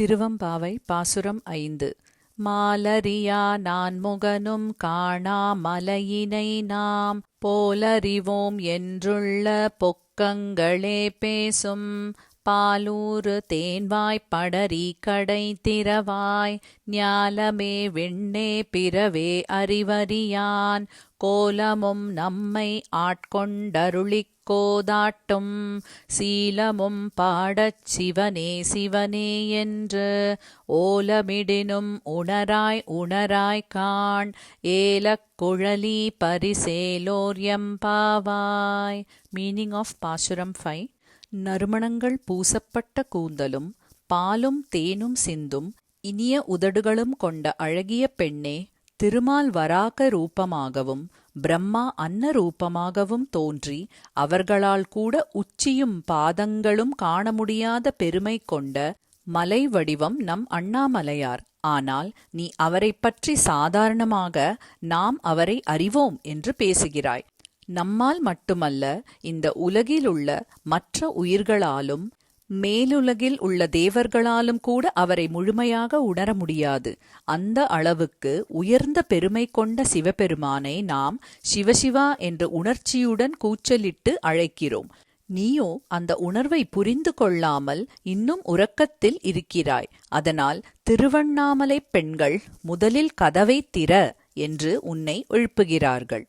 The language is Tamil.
திருவம்பாவை பாசுரம் ஐந்து. மாலரியா நான் முகனும் காணா மலையினை நாம் போலறிவோம் என்றுள்ள பொக்கங்களே பேசும். பாலூறு தேன்வாய் படரி கடை திறவாய் ஞாலமே வெண்ணே பிறவே அறிவறியான். கோலமும் நம்மை ஆட்கொண்டருளிக் கோதாட்டும் சீலமும் பாடச் சிவனே சிவனே என்று. ஓலமிடினும் உணராய் உணராய் காண் ஏலக்குழலி பரிசேலோர்யம் பாவாய். மீனிங் ஆஃப் பாசுரம் ஃபைவ் நறுமணங்கள் பூசப்பட்ட கூந்தலும் பாலும் தேனும் சிந்தும் இனிய உதடுகளும் கொண்ட அழகிய பெண்ணே திருமால் வராக ரூபமாகவும் பிரம்மா அன்ன ரூபமாகவும் தோன்றி அவர்களால் கூட உச்சியும் பாதங்களும் காண முடியாத பெருமை கொண்ட மலை வடிவம் நம் அண்ணாமலையார். ஆனால் நீ அவரைப் பற்றி சாதாரணமாக நாம் அவரை அறிவோம் என்று பேசுகிறாய். நம்மால் மட்டுமல்ல இந்த உலகிலுள்ள மற்ற உயிர்களாலும் மேலுலகில் உள்ள தேவர்களாலும் கூட அவரை முழுமையாக உணர முடியாது. அந்த அளவுக்கு உயர்ந்த பெருமை கொண்ட சிவபெருமானை நாம் சிவசிவா என்ற உணர்ச்சியுடன் கூச்சலிட்டு அழைக்கிறோம். நீயோ அந்த உணர்வை புரிந்து கொள்ளாமல் இன்னும் உறக்கத்தில் இருக்கிறாய். அதனால் திருவண்ணாமலை பெண்கள் முதலில் கதவை திற என்று உன்னை எழுப்புகிறார்கள்.